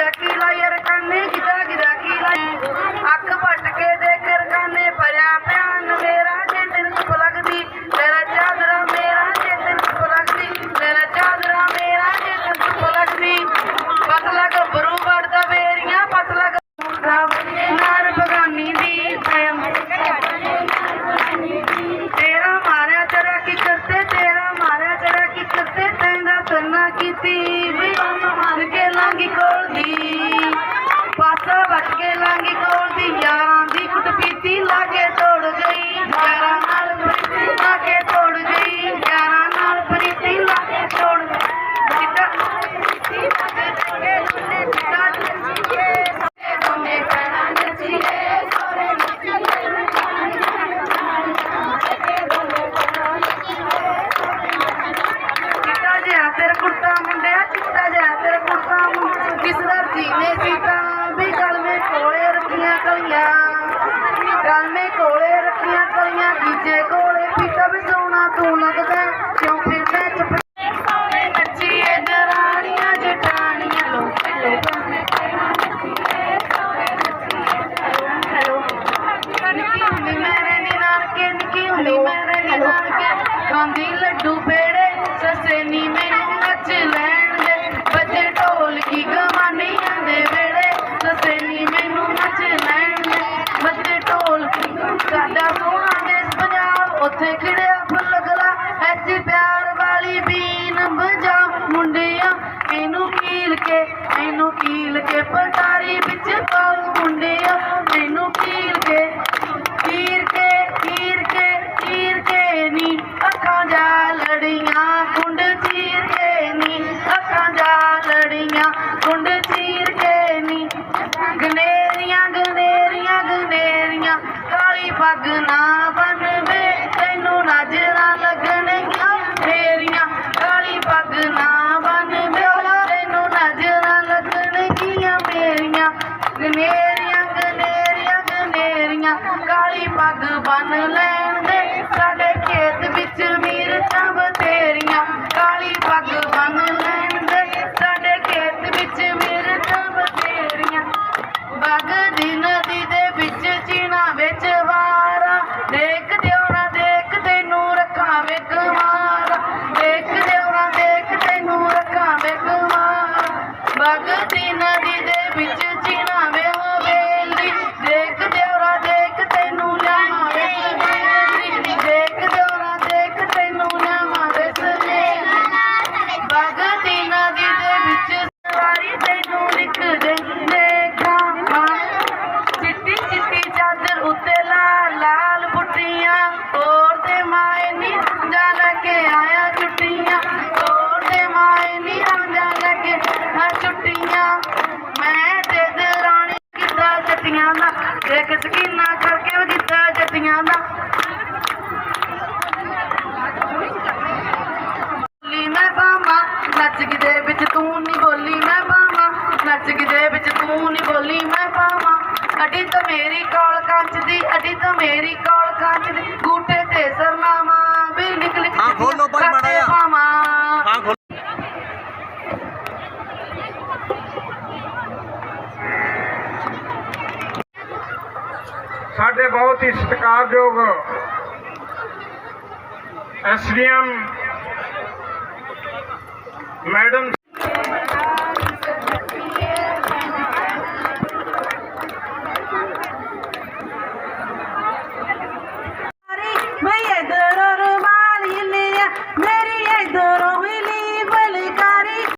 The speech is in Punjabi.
गिरकीला यरकाने गिदा गिरकीला अख पटके दे करकाने भरया प्यान मेरा जे दिल को लगदी तेरा चादरा मेरा जे दिल को लगदी तेरा चादरा मेरा जे दिल को लगदी पतला गबरू वड़दा वेरियां पतला नार बगानी दी तेरा मारा तेरा की करते तेरा मारा तेरा की करते तेंदा सुनना कीती ਲਾਗੇ ਲਾਂਗੀ ਕੋਲ ਦੀ ਯਾਰਾਂ ਦੀ ਕੁੱਟ ਪੀਤੀ ਲਾਗੇ ਤੋੜ ਗਈ ਯਾਰਾਂ ਨਾਲ ਪ੍ਰੀਤੀ ਲਾਗੇ ਤੋੜ ਗਈ ਯਾਰਾਂ ਨਾਲ ਪ੍ਰੀਤੀ ਲਾਗੇ ਤੋੜ ਗਈ ਚਿੱਟਾ ਪ੍ਰੀਤੀ ਲਾਗੇ ਤੋੜ ਗਈ ਚਿੱਟਾ ਨੱਚੀਏ ਦੋਨੇ ਭੈਣਾਂ ਨੱਚੀਏ ਸੋਰੇ ਚਿੱਟਾ ਜਿਹਾ ਤੇਰਾ ਕੁੜਤਾ ਮੁੰਡਿਆ ਚਿੱਟਾ ਜਿਹਾ ਤੇਰਾ ਕੁੜਤਾ ਮੁੰਡਿਆ ਕਿਸ ਧਰਤੀ ਨੇ ਕਲੀਆਂ। ਗਲਵੇਂ ਕੋਲੇ ਰੱਖੀਆਂ ਕਲੀਆਂ ਕੀਜੇ ਕੋਲੇ ਪੀਤਾ ਵੀ ਸੋਨਾ ਤੂੰ ਲੱਗਦਾ। take it out. ਗਨੇਰੀਆਂ ਗਨੇਰੀਆਂ ਗਨੇਰੀਆਂ ਕਾਲੀ ਪੱਗ ਬਨ ਲੈਣ ਦੇ। ਸਾਡੇ ਖੇਤ ਵਿੱਚ ਮਿਰਚਾਂ ਬਥੇਰੀਆਂ ਕਾਲੀ ਪੱਗ ਬੰਨ ਲੈਣ ਦੇ। ਸਾਡੇ ਖੇਤ ਵਿੱਚ ਮਿਰਚਾਂ ਬਥੇਰੀਆਂ। ਵਗਦੀ ਨਦੀ ਦੇ ਵਿੱਚ ਚੀਣਾ ਵਿੱਚ ਵਾਰਾ। ਦੇਖ ਦਿਓ ਨਾ, ਦੇਖ ਤੈਨੂੰ ਰੱਖਾਂ ਵੇ ਕੁਮਾਰਾ ਦੇਖ ਦਿਓ ਨਾ, ਦੇਖ ਤੈਨੂੰ ਰੱਖਾਂ ਵੇ ਕੁਮਾਰਾ ਵਗਦੀ ਨਦੀ ਦੇ ਵਿੱਚ ਛੁੱਟੀਆਂ ਮੈਂ ਤੇ ਦਰਾਣੀ ਕਿੱਦਾਂ ਜੱਟੀਆਂ ਦਾ। ਦੇਖ ਸਕੀਨਾ ਕਰਕੇ ਉਹ ਕਿੱਦਾਂ ਜੱਟੀਆਂ ਦਾ। ਬੋਲੀ ਮੈਂ ਬਾਮਾ ਨੱਚ ਦੇ ਵਿੱਚ ਤੂੰ ਨਹੀਂ ਬੋਲੀ ਮੈਂ ਬਾਮਾ ਨੱਚ ਦੇ ਵਿੱਚ ਤੂੰ ਨਹੀਂ ਬੋਲੀ ਮੈਂ ਬਾਮਾ ਅਡੀ ਤਾਂ ਮੇਰੀ ਕੋਲ ਕੰਚ ਦੀ ਅਡੀ ਤਾਂ ਮੇਰੀ ਕੋਲ ਕੰਚ ਦੀ ਗੂਟੇ ਤੇ ਸਰਨਾਮਾ ਸਾਡੇ ਬਹੁਤ ਹੀ ਸਤਿਕਾਰਯੋਗ ਐਸਡੀਐਮ ਮੈਡਮ